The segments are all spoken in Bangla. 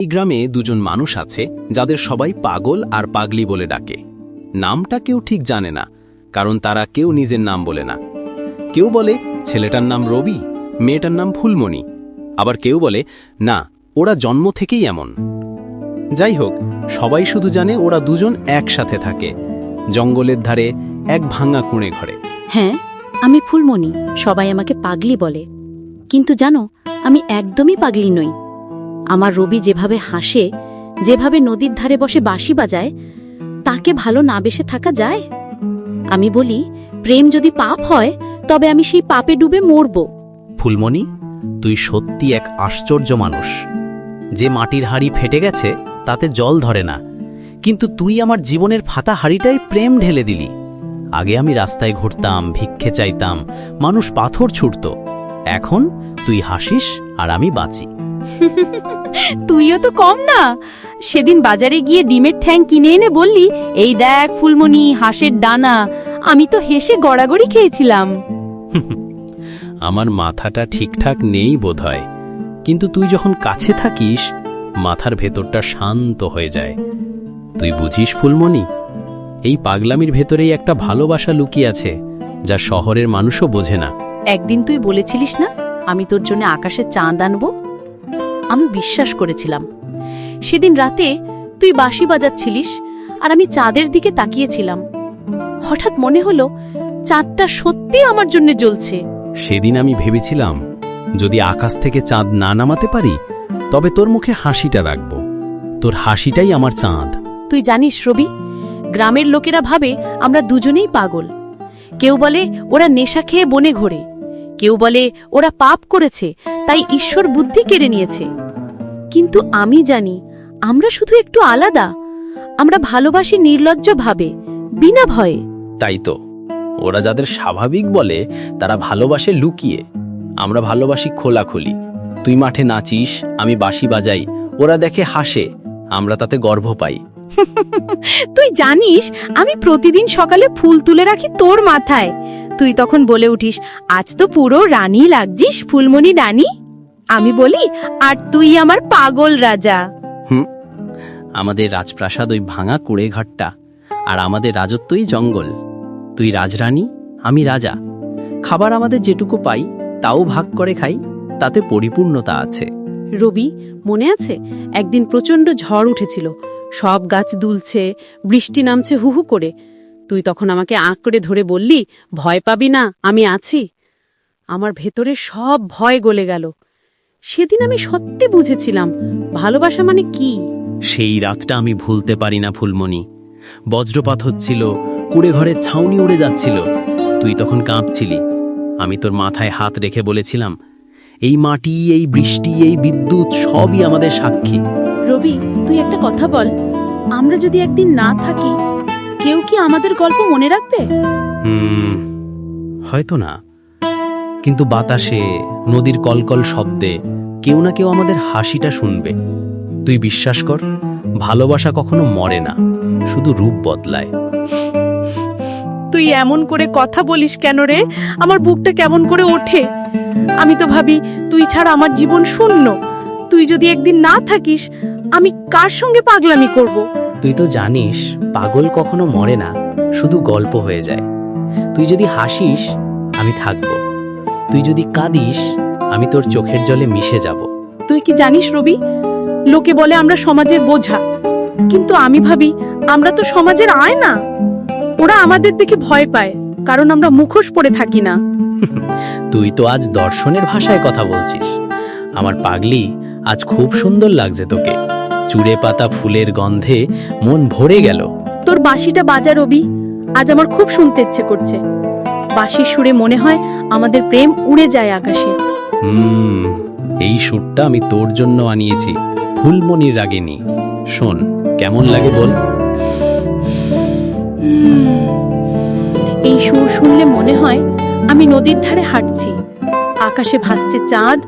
এই গ্রামে দুজন মানুষ আছে, যাদের সবাই পাগল আর পাগলি বলে ডাকে। নামটা কেউ ঠিক জানে না, কারণ তারা কেউ নিজের নাম বলে না। কেউ বলে, ছেলেটার নাম রবি, মেয়েটার নাম ফুলমণি। আবার কেউ বলে, না, ওরা জন্ম থেকেই এমন। যাই হোক, সবাই শুধু জানে ওরা দুজন একসাথে থাকে, জঙ্গলের ধারে এক ভাঙা কুঁড়ে ঘরে। হ্যাঁ আমি ফুলমণি, সবাই আমাকে পাগলি বলে। কিন্তু জানো, আমি একদমই পাগলি নই। আমার রবি যেভাবে হাসে, যেভাবে নদীর ধারে বসে বাঁশি বাজায়, তাকে ভালো না বেসে থাকা যায়? আমি বলি, প্রেম যদি পাপ হয়, তবে আমি সেই পাপে ডুবে মরব। ফুলমণি, তুই সত্যি এক আশ্চর্য মানুষ। যে মাটির হাড়ি ফেটে গেছে, তাতে জল ধরে না। কিন্তু তুই আমার জীবনের ফাতা হাড়িটাই প্রেম ঢেলে দিলি। আগে আমি রাস্তায় ঘুরতাম, ভিক্ষে চাইতাম, মানুষ পাথর ছুটত এখন তুই হাসিস আর আমি বাঁচি। তুইও তো কম না। সেদিন বাজারে গিয়ে ডিমের ঠ্যাং কিনে এনে বললি এই দেখ ফুলমণি হাঁসের ডানা আমি তো হেসে গড়াগড়ি খেয়েছিলাম। আমার মাথাটা ঠিকঠাক নেই বোধহয়। কিন্তু তুই যখন কাছে থাকিস মাথার ভেতরটা শান্ত হয়ে যায়। তুই বুঝিস ফুলমণি এই পাগলামির ভেতরেই একটা ভালোবাসা লুকিয়ে আছে যা শহরের মানুষও বোঝে না। একদিন তুই বলেছিলিস না আমি তোর জন্য আকাশে চাঁদ আনব? আমি বিশ্বাস করেছিলাম। সেদিন রাতে তুই বাঁশি বাজাচ্ছিলিস আর আমি চাঁদের দিকে তাকিয়েছিলাম। হঠাৎ মনে হলো চাঁদটা সত্যি আমার জন্য জ্বলছে। সেদিন আমি ভেবেছিলাম যদি আকাশ থেকে চাঁদ না নামাতে পারি তবে তোর মুখে হাসিটা রাখব। তোর হাসিটাই আমার চাঁদ। তুই জানিস রবি গ্রামের লোকেরা ভাবে আমরা দুজনেই পাগল। কেউ বলে ওরা নেশা খেয়ে বনে ঘোরে কেউ বলে ওরা পাপ করেছে তাই ঈশ্বর বুদ্ধি কেড়ে নিয়েছে। কিন্তু আমি জানি আমরা শুধু একটু আলাদা। আমরা ভালোবাসি নির্লজ্জ ভাবে বিনা ভয়ে। তাই তো। ওরা যাদের স্বাভাবিক বলে তারা ভালোবাসে লুকিয়ে। আমরা ভালোবাসি খোলাখুলি। তুই মাঠে নাচিস আমি বাঁশি বাজাই ওরা দেখে হাসে আমরা তাতে গর্ব পাই। তুই জানিস আমি প্রতিদিন সকালে ফুল তুলে রাখি তোর মাথায়। তুই তখন বলে উঠিস আজ তো পুরো রানী লাগছিস ফুলমণি রানী? আমি বলি আর তুই আমার পাগল রাজা। হুম আমাদের রাজপ্রাসাদ ওই ভাঙা কুড়ে ঘরটা আর আমাদের রাজত্বই জঙ্গল। তুই রাজরানী আমি রাজা। খাবার আমাদের যেটুকু পাই তাও ভাগ করে খাই তাতে পরিপূর্ণতা আছে। রবি মনে আছে? একদিন প্রচণ্ড ঝড় উঠেছিল। সব গাছ দুলছে বৃষ্টি নামছে হুহু করে। তুই তখন আমাকে আঁকড়ে ধরে বললি ভয় পাবি না আমি আছি। আমার ভেতরে সব ভয় গলে গেল। সেদিন আমি সত্যি বুঝেছিলাম ভালোবাসা মানে কি? সেই রাতটা আমি ভুলতে পারি না ফুলমণি। বজ্রপাত হচ্ছিল কুড়ে ঘরে ছাউনি উড়ে যাচ্ছিল। তুই তখন কাঁপছিলি। আমি তোর মাথায় হাত রেখে বলেছিলাম এই মাটি এই বৃষ্টি এই বিদ্যুৎ সবই আমাদের সাক্ষী। রবি তুই একটা কথা বল। আমরা যদি একদিন না থাকি কেউ কি আমাদের গল্প মনে রাখবে? হুম হয়তো না। কিন্তু বাতাসে নদীর কলকল শব্দে কেউ না কেউ আমাদের হাসিটা শুনবে। তুই বিশ্বাস কর ভালোবাসা কখনো মরে না শুধু রূপ বদলায়। তুই এমন করে কথা বলিস কেন রে? আমার বুকটা কেমন করে ওঠে? আমি তো ভাবি তুই ছাড়া আমার জীবন শূন্য। তুই যদি একদিন না থাকিস আমি কার সঙ্গে পাগলামি করব? তুই তো জানিস পাগল কখনো মরে না শুধু গল্প হয়ে যায়। তুই যদি হাসিস আমি থাকব। তুই যদি কাঁদিস আমি তোর চোখের জলে মিশে যাব। তুই কি জানিস রবি? লোকে বলে আমরা সমাজের বোঝা। কিন্তু আমি ভাবি আমরা তো সমাজের আয় না ওরা আমাদের দেখে ভয় পায় কারণ আমরা মুখোশ পরে থাকি না। তুই তো আজ দর্শনের ভাষায় কথা বলছিস। আমার পাগলি আজ খুব সুন্দর লাগছে তোকে। চুড়ে পাতা ফুলের গন্ধে মন ভরে গেল। তোর বাঁশিটা বাজা রবি। আজ আমার খুব শুনতে ইচ্ছে করছে। বাঁশির সুরে মনে হয় আমাদের প্রেম উড়ে যায় আকাশে। হুম এই সুরটা আমি তোর জন্য আনিয়েছি ফুলমনির রাগিনী। শোন কেমন লাগে বল? এই সুর শুনলে মনে হয় আমি নদীর ধারে হাঁটছি। আকাশে ভাসছে চাঁদ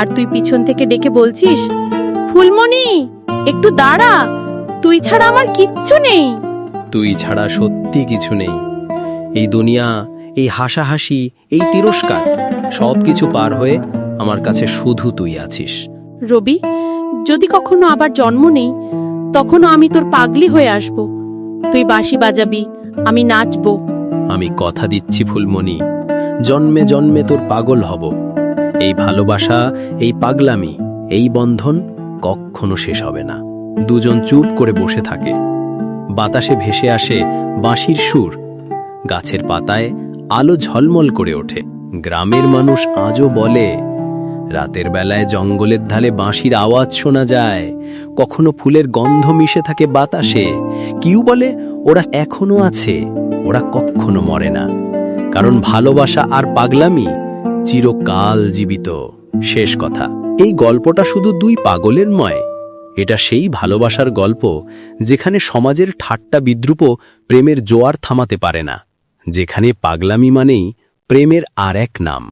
আর তুই পিছন থেকে ডেকে বলছিস ফুলমণি একটু দাঁড়া তুই ছাড়া আমার কিচ্ছু নেই। তুই ছাড়া সত্যি কিছু নেই। এই দুনিয়া এই হাসাহাসি এই তিরস্কার সব কিছু পার হয়ে আমার কাছে শুধু তুই আছিস। রবি যদি কখনো আবার জন্ম নেই তখনও আমি তোর পাগলি হয়ে আসব। তুই বাঁশি বাজাবি আমি নাচবো। আমি কথা দিচ্ছি ফুলমণি জন্মে জন্মে তোর পাগল হব। এই ভালোবাসা এই পাগলামি এই বন্ধন কখনো শেষ হবে না। দুজন চুপ করে বসে থাকে। বাতাসে ভেসে আসে বাঁশির সুর। গাছের পাতায় আলো ঝলমল করে ওঠে। গ্রামের মানুষ আজও বলে, রাতের বেলায় জঙ্গলের ধারে বাঁশির আওয়াজ শোনা যায়। কখনো ফুলের গন্ধ মিশে থাকে বাতাসে। কিউ বলে, ওরা এখনও আছে, ওরা কখনো মরে না। কারণ ভালোবাসা আর পাগলামি চিরকাল জীবিত। শেষ কথা। এই গল্পটা শুধু দুই পাগলের নয়, এটা সেই ভালোবাসার গল্প যেখানে সমাজের ঠাট্টা বিদ্রুপ প্রেমের জোয়ার থামাতে পারে না। যেখানে পাগলামি মানেই প্রেমের আর এক নাম।